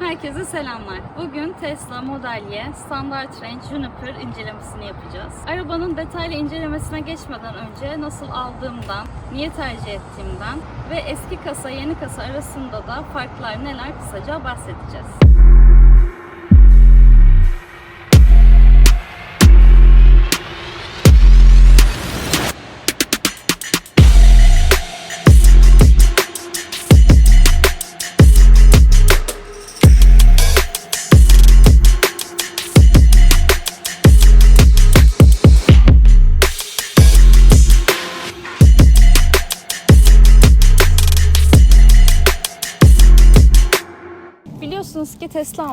Herkese selamlar. Bugün Tesla Model Y Standard Range Juniper incelemesini yapacağız. Arabanın detaylı incelemesine geçmeden önce nasıl aldığımdan, niye tercih ettiğimden ve eski kasa yeni kasa arasında da farklar neler kısaca bahsedeceğiz.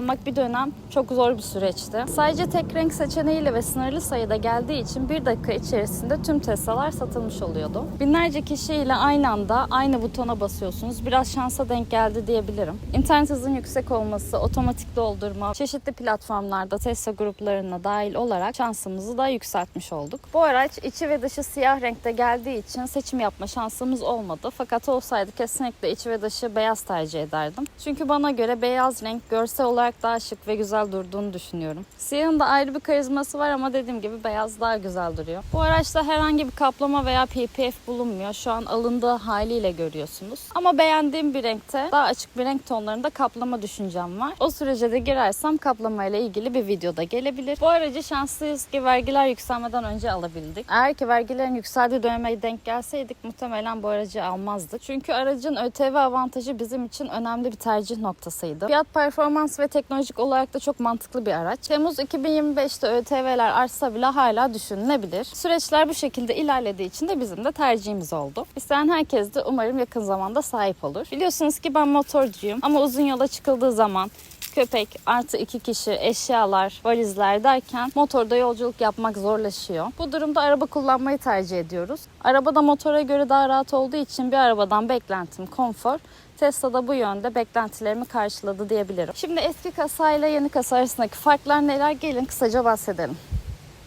Almak bir dönem çok zor bir süreçti. Sadece tek renk seçeneğiyle ve sınırlı sayıda geldiği için bir dakika içerisinde tüm Tesla'lar satılmış oluyordu. Binlerce kişiyle aynı anda aynı butona basıyorsunuz. Biraz şansa denk geldi diyebilirim. İnternet hızın yüksek olması, otomatik doldurma, çeşitli platformlarda Tesla gruplarına dahil olarak şansımızı da yükseltmiş olduk. Bu araç içi ve dışı siyah renkte geldiği için seçim yapma şansımız olmadı. Fakat olsaydı kesinlikle içi ve dışı beyaz tercih ederdim. Çünkü bana göre beyaz renk görsel olarak daha şık ve güzel durduğunu düşünüyorum. Siyahın da ayrı bir karizması var ama dediğim gibi beyaz daha güzel duruyor. Bu araçta herhangi bir kaplama veya PPF bulunmuyor. Şu an alındığı haliyle görüyorsunuz. Ama beğendiğim bir renkte daha açık bir renk tonlarında kaplama düşüncem var. O sürece de girersem kaplama ile ilgili bir videoda gelebilir. Bu aracı şanslıyız ki vergiler yükselmeden önce alabildik. Eğer ki vergilerin yükseldiği döneme denk gelseydik muhtemelen bu aracı almazdık. Çünkü aracın ÖTV avantajı bizim için önemli bir tercih noktasıydı. Fiyat performans ve teknolojik olarak da çok mantıklı bir araç. Temmuz 2025'te ÖTV'ler artsa bile hala düşünülebilir. Süreçler bu şekilde ilerlediği için de bizim de tercihimiz oldu. İsteyen herkes de umarım yakın zamanda sahip olur. Biliyorsunuz ki ben motorcuyum ama uzun yola çıkıldığı zaman köpek artı iki kişi eşyalar, valizler derken motorda yolculuk yapmak zorlaşıyor. Bu durumda araba kullanmayı tercih ediyoruz. Araba da motora göre daha rahat olduğu için bir arabadan beklentim konfor. Tesla'da bu yönde beklentilerimi karşıladı diyebilirim. Şimdi eski kasayla yeni kasa arasındaki farklar neler gelin kısaca bahsedelim.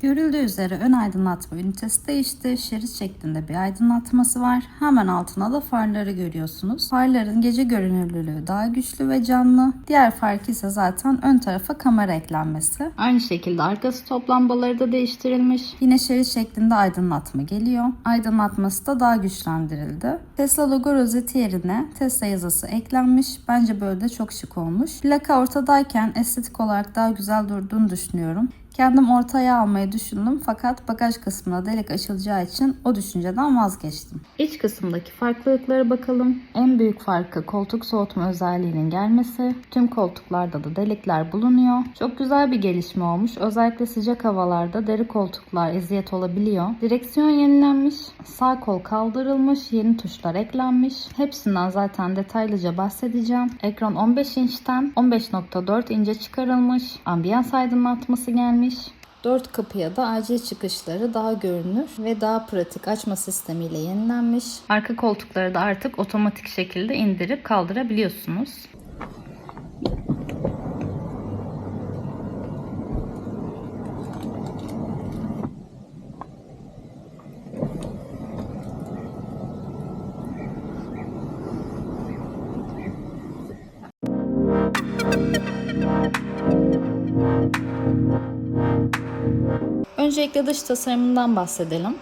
Görüldüğü üzere ön aydınlatma ünitesi değişti. Şerit şeklinde bir aydınlatması var. Hemen altına da farları görüyorsunuz. Farların gece görünürlülüğü daha güçlü ve canlı. Diğer fark ise zaten ön tarafa kamera eklenmesi. Aynı şekilde arkası top lambaları da değiştirilmiş. Yine şerit şeklinde aydınlatma geliyor. Aydınlatması da daha güçlendirildi. Tesla logo rozeti yerine Tesla yazısı eklenmiş. Bence böyle de çok şık olmuş. Plaka ortadayken estetik olarak daha güzel durduğunu düşünüyorum. Kendim ortaya almayı düşündüm fakat bagaj kısmına delik açılacağı için o düşünceden vazgeçtim. İç kısımdaki farklılıklara bakalım. En büyük farkı koltuk soğutma özelliğinin gelmesi. Tüm koltuklarda da delikler bulunuyor. Çok güzel bir gelişme olmuş. Özellikle sıcak havalarda deri koltuklar eziyet olabiliyor. Direksiyon yenilenmiş. Sağ kol kaldırılmış. Yeni tuşlar eklenmiş. Hepsinden zaten detaylıca bahsedeceğim. Ekran 15 inçten 15.4 ince çıkarılmış. Ambiyans aydınlatması gelmiş. 4 kapıya da acil çıkışları daha görünür ve daha pratik açma sistemiyle yenilenmiş. Arka koltukları da artık otomatik şekilde indirip kaldırabiliyorsunuz. Öncelikle dış tasarımından bahsedelim.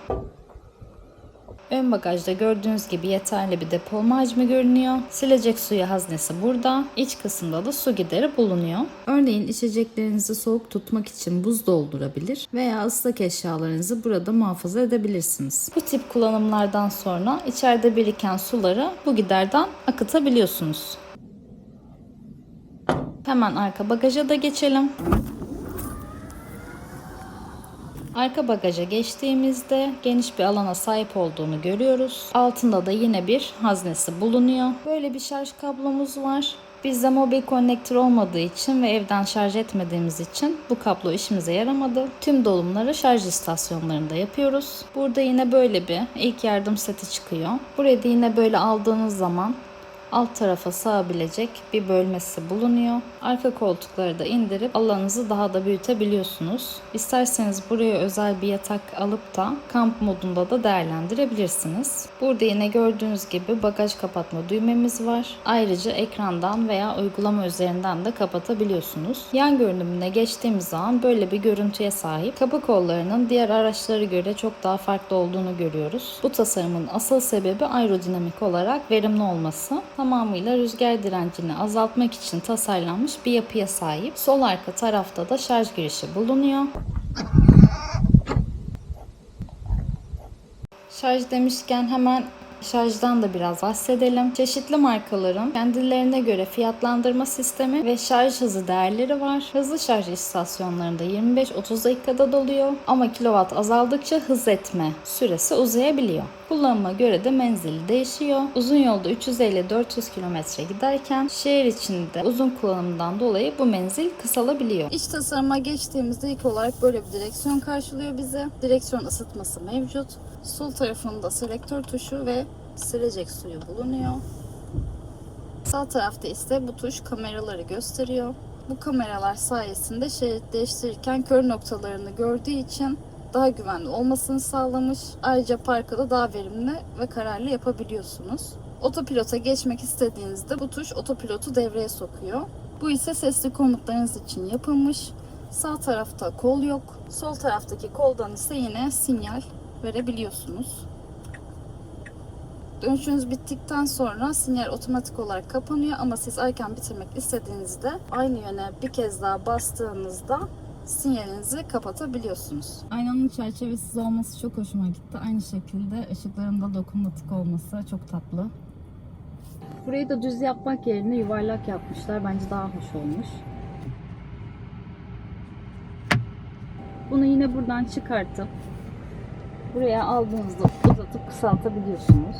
Ön bagajda gördüğünüz gibi yeterli bir depolama hacmi görünüyor. Silecek suyu haznesi burada. İç kısımda da su gideri bulunuyor. Örneğin içeceklerinizi soğuk tutmak için buz doldurabilir veya ıslak eşyalarınızı burada muhafaza edebilirsiniz. Bu tip kullanımlardan sonra içeride biriken suları bu giderden akıtabiliyorsunuz. Hemen arka bagaja da geçelim. Arka bagaja geçtiğimizde geniş bir alana sahip olduğunu görüyoruz. Altında da yine bir haznesi bulunuyor. Böyle bir şarj kablomuz var. Bizde mobil konnektör olmadığı için ve evden şarj etmediğimiz için bu kablo işimize yaramadı. Tüm dolumları şarj istasyonlarında yapıyoruz. Burada yine böyle bir ilk yardım seti çıkıyor. Buraya da yine böyle aldığınız zaman alt tarafa sığabilecek bir bölmesi bulunuyor. Arka koltukları da indirip alanınızı daha da büyütebiliyorsunuz. İsterseniz buraya özel bir yatak alıp da kamp modunda da değerlendirebilirsiniz. Burada yine gördüğünüz gibi bagaj kapatma düğmemiz var. Ayrıca ekrandan veya uygulama üzerinden de kapatabiliyorsunuz. Yan görünümüne geçtiğimiz zaman böyle bir görüntüye sahip. Kapı kollarının diğer araçlara göre çok daha farklı olduğunu görüyoruz. Bu tasarımın asıl sebebi aerodinamik olarak verimli olması. Tamamıyla rüzgar direncini azaltmak için tasarlanmış bir yapıya sahip. Sol arka tarafta da şarj girişi bulunuyor. Şarj demişken hemen şarjdan da biraz bahsedelim. Çeşitli markaların kendilerine göre fiyatlandırma sistemi ve şarj hızı değerleri var. Hızlı şarj istasyonlarında 25-30 dakikada doluyor ama kilowatt azaldıkça hız etme süresi uzayabiliyor. Kullanıma göre de menzili değişiyor. Uzun yolda 350-400 km giderken şehir içinde uzun kullanımdan dolayı bu menzil kısalabiliyor. İç tasarıma geçtiğimizde ilk olarak böyle bir direksiyon karşılıyor bizi. Direksiyon ısıtması mevcut. Sol tarafında selektör tuşu ve silecek suyu bulunuyor. Sağ tarafta ise bu tuş kameraları gösteriyor. Bu kameralar sayesinde şerit değiştirirken kör noktalarını gördüğü için daha güvenli olmasını sağlamış. Ayrıca parkı da daha verimli ve kararlı yapabiliyorsunuz. Otopilota geçmek istediğinizde bu tuş otopilotu devreye sokuyor. Bu ise sesli komutlarınız için yapılmış. Sağ tarafta kol yok. Sol taraftaki koldan ise yine sinyal verebiliyorsunuz. Dönüşünüz bittikten sonra sinyal otomatik olarak kapanıyor ama siz erken bitirmek istediğinizde aynı yöne bir kez daha bastığınızda sinyalinizi kapatabiliyorsunuz. Aynanın çerçevesiz olması çok hoşuma gitti. Aynı şekilde ışıkların da dokunmatik olması çok tatlı. Burayı da düz yapmak yerine yuvarlak yapmışlar. Bence daha hoş olmuş. Bunu yine buradan çıkartıp buraya aldığınızda uzatıp kısaltabiliyorsunuz.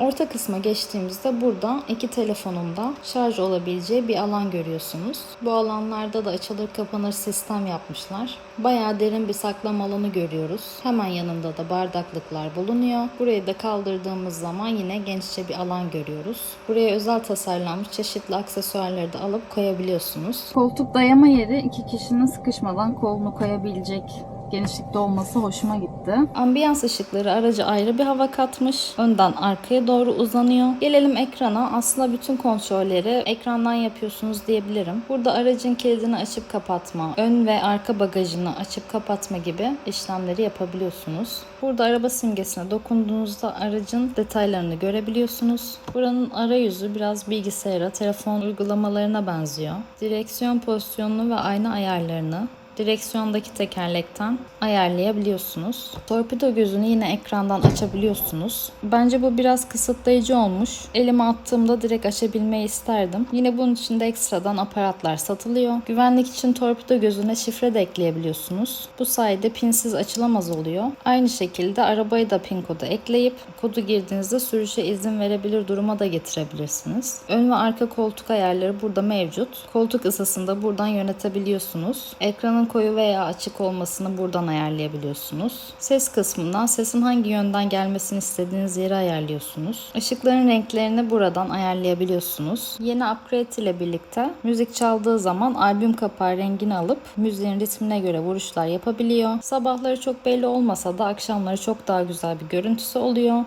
Orta kısma geçtiğimizde burada iki telefonun da şarj olabileceği bir alan görüyorsunuz. Bu alanlarda da açılır kapanır sistem yapmışlar. Bayağı derin bir saklama alanı görüyoruz. Hemen yanında da bardaklıklar bulunuyor. Burayı da kaldırdığımız zaman yine genişçe bir alan görüyoruz. Buraya özel tasarlanmış çeşitli aksesuarları da alıp koyabiliyorsunuz. Koltuk dayama yeri iki kişinin sıkışmadan kolunu koyabilecek genişlikte olması hoşuma gitti. Ambiyans ışıkları araca ayrı bir hava katmış. Önden arkaya doğru uzanıyor. Gelelim ekrana. Aslında bütün kontrolleri ekrandan yapıyorsunuz diyebilirim. Burada aracın kilidini açıp kapatma, ön ve arka bagajını açıp kapatma gibi işlemleri yapabiliyorsunuz. Burada araba simgesine dokunduğunuzda aracın detaylarını görebiliyorsunuz. Buranın arayüzü biraz bilgisayara, telefon uygulamalarına benziyor. Direksiyon pozisyonunu ve ayna ayarlarını, direksiyondaki tekerlekten ayarlayabiliyorsunuz. Torpido gözünü yine ekrandan açabiliyorsunuz. Bence bu biraz kısıtlayıcı olmuş. Elime attığımda direkt açabilmeyi isterdim. Yine bunun için de ekstradan aparatlar satılıyor. Güvenlik için torpido gözüne şifre de ekleyebiliyorsunuz. Bu sayede pinsiz açılamaz oluyor. Aynı şekilde arabayı da pin kodu ekleyip kodu girdiğinizde sürüşe izin verebilir duruma da getirebilirsiniz. Ön ve arka koltuk ayarları burada mevcut. Koltuk ısısını da buradan yönetebiliyorsunuz. Ekranın koyu veya açık olmasını buradan ayarlayabiliyorsunuz. Ses kısmından sesin hangi yönden gelmesini istediğiniz yeri ayarlıyorsunuz. Işıkların renklerini buradan ayarlayabiliyorsunuz. Yeni upgrade ile birlikte müzik çaldığı zaman albüm kapağı rengini alıp müziğin ritmine göre vuruşlar yapabiliyor. Sabahları çok belli olmasa da akşamları çok daha güzel bir görüntüsü oluyor.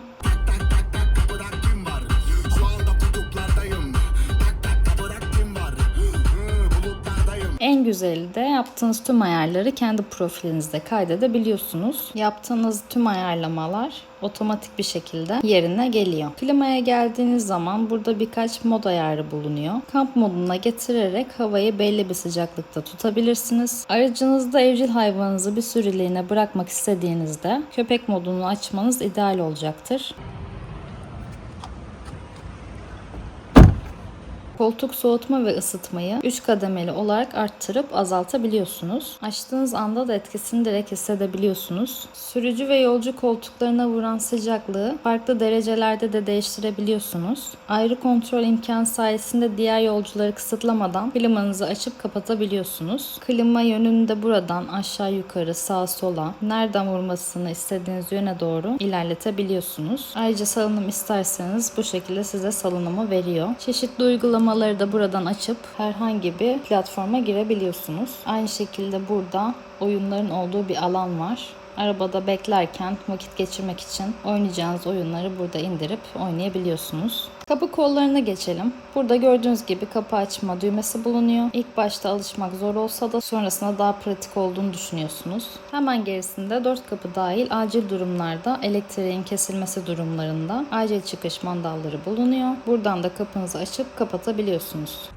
En güzeli de yaptığınız tüm ayarları kendi profilinizde kaydedebiliyorsunuz. Yaptığınız tüm ayarlamalar otomatik bir şekilde yerine geliyor. Klimaya geldiğiniz zaman burada birkaç mod ayarı bulunuyor. Kamp moduna getirerek havayı belli bir sıcaklıkta tutabilirsiniz. Aracınızda evcil hayvanınızı bir süreliğine bırakmak istediğinizde köpek modunu açmanız ideal olacaktır. Koltuk soğutma ve ısıtmayı 3 kademeli olarak arttırıp azaltabiliyorsunuz. Açtığınız anda da etkisini direkt hissedebiliyorsunuz. Sürücü ve yolcu koltuklarına vuran sıcaklığı farklı derecelerde de değiştirebiliyorsunuz. Ayrı kontrol imkanı sayesinde diğer yolcuları kısıtlamadan klimanızı açıp kapatabiliyorsunuz. Klima yönünü de buradan aşağı yukarı sağa sola nereden vurmasını istediğiniz yöne doğru ilerletebiliyorsunuz. Ayrıca salınım isterseniz bu şekilde size salınımı veriyor. Çeşitli uygulamaları da buradan açıp herhangi bir platforma girebiliyorsunuz. Aynı şekilde burada oyunların olduğu bir alan var. Arabada beklerken vakit geçirmek için oynayacağınız oyunları burada indirip oynayabiliyorsunuz. Kapı kollarına geçelim. Burada gördüğünüz gibi kapı açma düğmesi bulunuyor. İlk başta alışmak zor olsa da sonrasında daha pratik olduğunu düşünüyorsunuz. Hemen gerisinde dört kapı dahil acil durumlarda elektriğin kesilmesi durumlarında acil çıkış mandalları bulunuyor. Buradan da kapınızı açıp kapatabiliyorsunuz.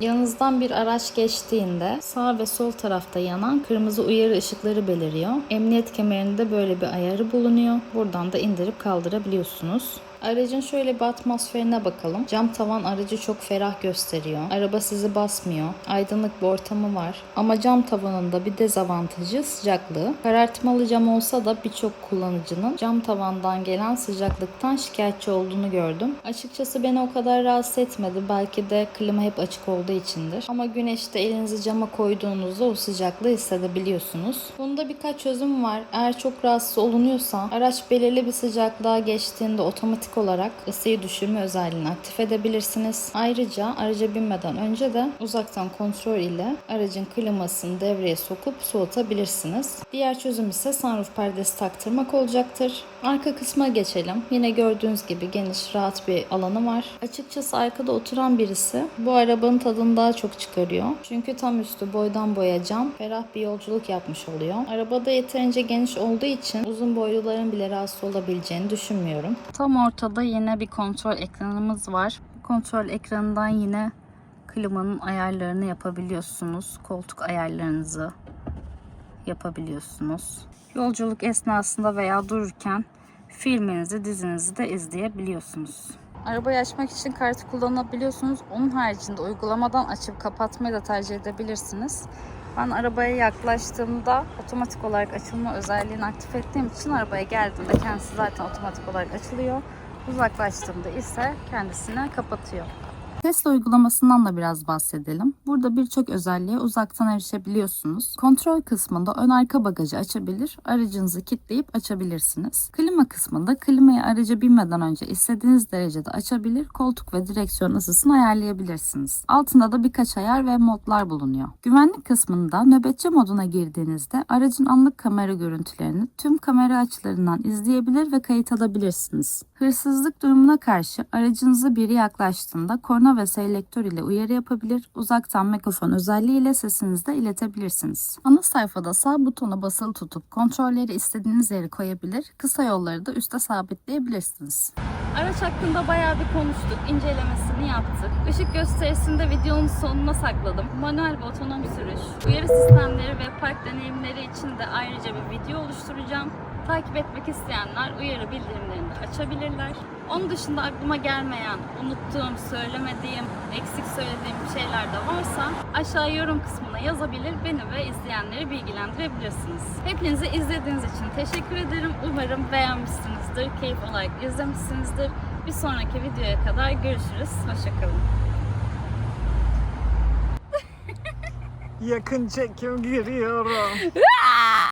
Yanınızdan bir araç geçtiğinde sağ ve sol tarafta yanan kırmızı uyarı ışıkları beliriyor. Emniyet kemerinde böyle bir ayarı bulunuyor. Buradan da indirip kaldırabiliyorsunuz. Aracın şöyle bir atmosferine bakalım. Cam tavan aracı çok ferah gösteriyor. Araba sizi basmıyor. Aydınlık bir ortamı var. Ama cam tavanında bir dezavantajı sıcaklığı. Karartmalı cam olsa da birçok kullanıcının cam tavandan gelen sıcaklıktan şikayetçi olduğunu gördüm. Açıkçası beni o kadar rahatsız etmedi. Belki de klima hep açık olduğu içindir. Ama güneşte elinizi cama koyduğunuzda o sıcaklığı hissedebiliyorsunuz. Bunda birkaç çözüm var. Eğer çok rahatsız olunuyorsa araç belirli bir sıcaklığa geçtiğinde otomatik olarak ısıyı düşürme özelliğini aktif edebilirsiniz. Ayrıca araca binmeden önce de uzaktan kontrol ile aracın klimasını devreye sokup soğutabilirsiniz. Diğer çözüm ise sunroof perdesi taktırmak olacaktır. Arka kısma geçelim. Yine gördüğünüz gibi geniş, rahat bir alanı var. Açıkçası arkada oturan birisi bu arabanın tadını daha çok çıkarıyor. Çünkü tam üstü boydan boya cam, ferah bir yolculuk yapmış oluyor. Arabada yeterince geniş olduğu için uzun boyluların bile rahatsız olabileceğini düşünmüyorum. Tam ortada yine bir kontrol ekranımız var. Kontrol ekranından yine klimanın ayarlarını yapabiliyorsunuz. Koltuk ayarlarınızı yapabiliyorsunuz. Yolculuk esnasında veya dururken filminizi, dizinizi de izleyebiliyorsunuz. Arabayı açmak için kartı kullanabiliyorsunuz. Onun haricinde uygulamadan açıp kapatmayı da tercih edebilirsiniz. Ben arabaya yaklaştığımda otomatik olarak açılma özelliğini aktif ettiğim için arabaya geldiğimde kendisi zaten otomatik olarak açılıyor. Uzaklaştığımda ise kendisini kapatıyor. Tesla uygulamasından da biraz bahsedelim. Burada birçok özelliğe uzaktan erişebiliyorsunuz. Kontrol kısmında ön arka bagajı açabilir, aracınızı kilitleyip açabilirsiniz. Klima kısmında klimayı araca binmeden önce istediğiniz derecede açabilir, koltuk ve direksiyon ısısını ayarlayabilirsiniz. Altında da birkaç ayar ve modlar bulunuyor. Güvenlik kısmında nöbetçi moduna girdiğinizde aracın anlık kamera görüntülerini tüm kamera açılarından izleyebilir ve kayıt alabilirsiniz. Hırsızlık durumuna karşı aracınıza biri yaklaştığında korna ve selektör ile uyarı yapabilir, uzaktan mikrofon özelliğiyle sesinizi de iletebilirsiniz. Ana sayfada sağ butona basılı tutup kontrolleri istediğiniz yere koyabilir, kısa yolları da üste sabitleyebilirsiniz. Araç hakkında bayağı bir konuştuk, incelemesini yaptık. Işık gösterisini de videonun sonuna sakladım. Manuel ve otonom sürüş, uyarı sistemleri ve park deneyimleri için de ayrıca bir video oluşturacağım. Takip etmek isteyenler uyarı bildirimlerini de açabilirler. Onun dışında aklıma gelmeyen, unuttuğum, söylemediğim, eksik söylediğim şeyler de varsa aşağı yorum kısmına yazabilir, beni ve izleyenleri bilgilendirebilirsiniz. Hepinize izlediğiniz için teşekkür ederim. Umarım beğenmişsinizdir, keyif olarak izlemişsinizdir. Bir sonraki videoya kadar görüşürüz. Hoşçakalın. Yakın çekim giriyorum.